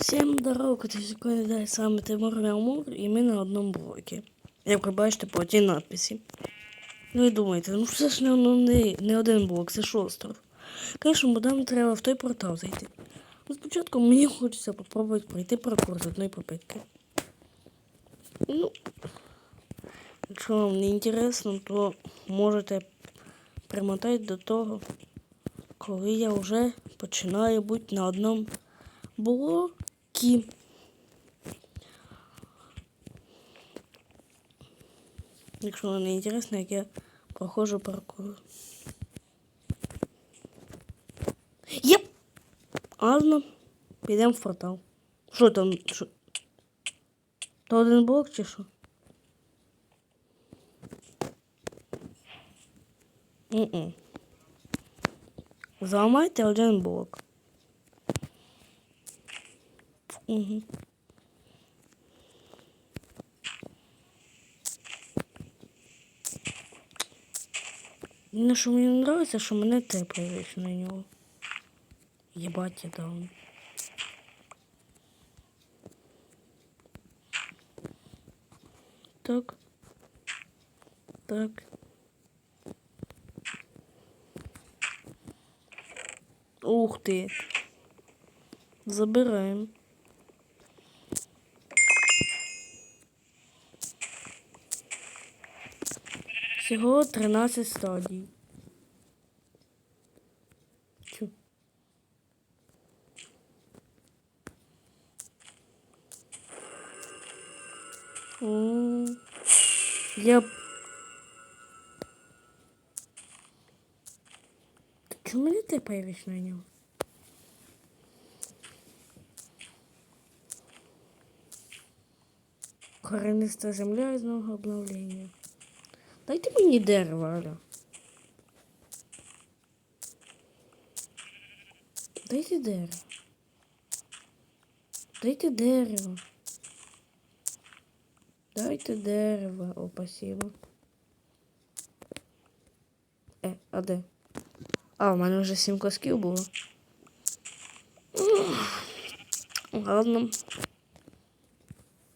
Всім здорово, сьогодні дає саме Тимур Амур, і ми на одному блокі. Як ви по тій надписі. Ну і думаєте, ну це ж не, ну, не, не один блок, це ж остров. Звісно, бо нам треба в той портал зайти. Ну, спочатку мені хочеться спробувати пройти паркур з одної попитки. Ну, якщо вам не інтересно, то можете примотати до того, коли я вже починаю бути на одному блокі. Якщо вам не інтересно, я проходжу паркур. Єп! Ладно, підемо в портал. Що там? Що? Один блок чи що? Зламайте один блок. Угу. Ну, що мені не подобається, що мене тепає на нього. Єбать я дав. Так. Так. Ух ти. Забираємо. Всього 13 стадій. Я... Чому мене ти появиш на нього? Корениста земля із нового обновлення. Дайте мені дерево, Аля. Дайте дерево. Дайте дерево. Дайте дерево. О, спасибо. Е, а де? А, у мене вже сім косків було. Ладно.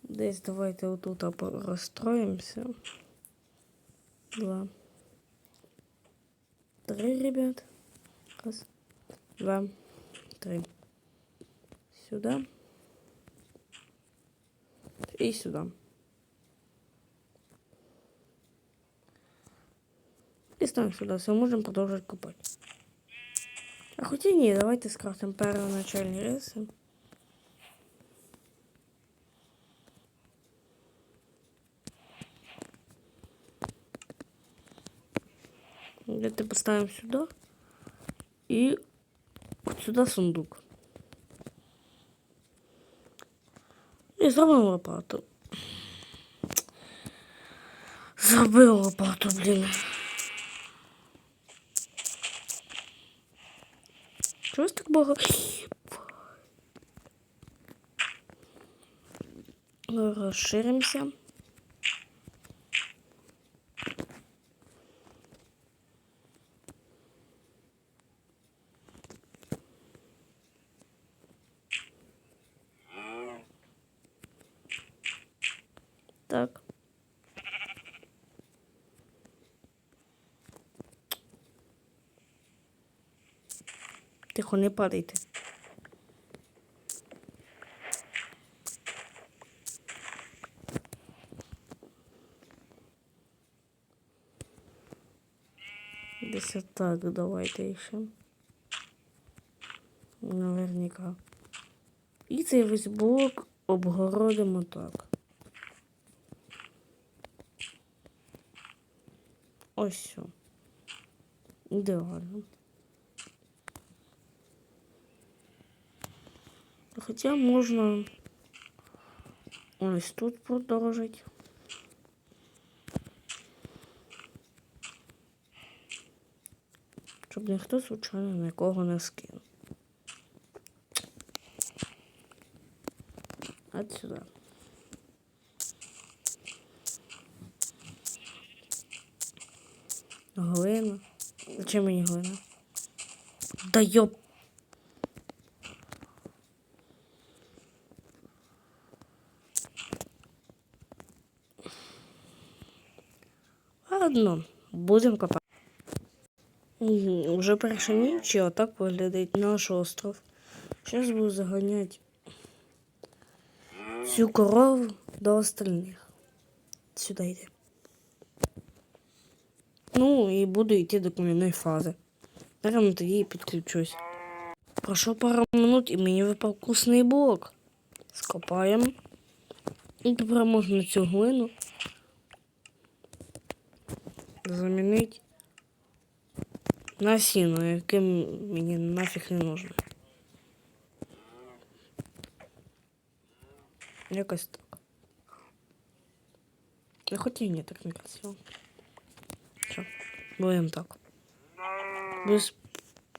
Десь давайте отут розстроїмося. Два. Три, ребят. Раз, два, три. Сюда. И сюда. И ставим сюда. Все, можем продолжить купать. А хотя не, давайте скрафтим первоначальные рейсы. Это поставим сюда. И вот сюда сундук. И забыл лопату. Забыл лопату, блин. Чего так много? Расширимся. Так. Тихо, не падайте. Десь так давайте ще. Наверняка. І цей весь блок обгородимо так. Ось все. Ідеально. Хоча можна ось тут продовжити. Щоб ніхто случайно нікого не скинув. От Глина. Зачем мені глина? Да йоп. Ладно, будемо копати. Уже перша ніч, а так виглядає наш остров. Зараз буду заганяти цю корову до остальних. Сюди йде. Ну і буду йти до кам'яної фази. Наверно, тоді і підключусь. Пройшло пару минут і мені випав вкусний блок. Скопаємо. І тепер можна цю глину замінити на сіно, яке мені нафіг не нужно. Якось так. Ну, хоча й ні, так не Що, будемо так. Без...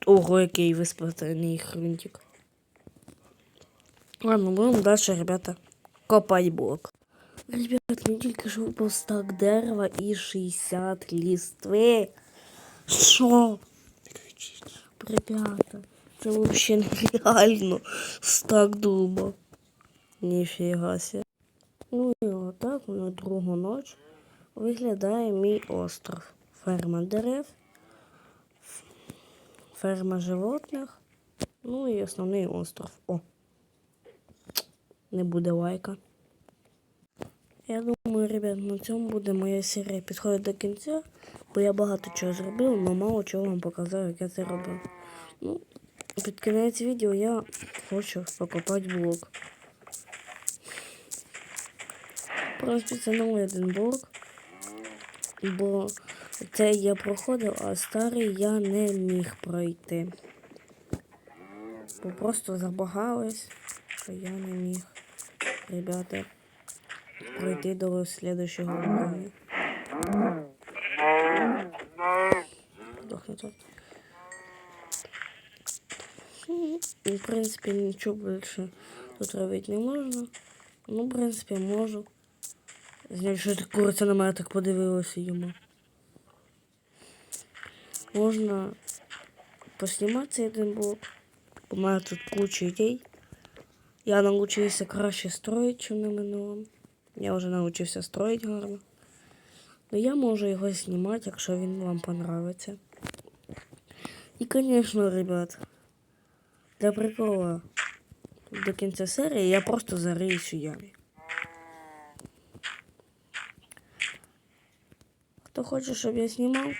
Ого, який виспатаний хрунтик. Ладно, будемо далі, ребята, копати блок. Ребят, мені тільки що випав стак дерева і 60 лістви. Що? Ребята, це взагалі нереально. Стак дуба. Ніфіга ся. Ну і отак на другу ніч виглядає мій остров. Ферма дерев, ферма животних, ну і основний остров. О! Не буде лайка. Я думаю, ребят, на цьому буде моя серія підходить до кінця, бо я багато чого зробив, але мало чого вам показав, як я це робив. Ну, під кінець відео я хочу покопати блок. Принципі, це новий один блок, бо цей я проходив, а старий я не міг пройти. Бо просто забагались, що я не міг, ребята, пройти до слідущого уровня. Дохне. Ну, В принципі, нічого більше тут робити не можна. Ну, в принципі, можу. Зняти, що куриця на мене так подивилася йому. Можна поснімати цей один блок. У мене тут куча ідей. Я навчився краще строїти, чим на минулому. Я вже навчився строїти гарно. Ну я можу його знімати, якщо він вам понравиться. І, звісно, ребят, для прикола до кінця серії я просто зариюсь у ямі. Хто хоче, щоб я знімав,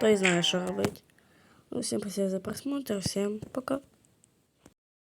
той знає, що робити. Ну, всім спасибо за просмотр, всім пока.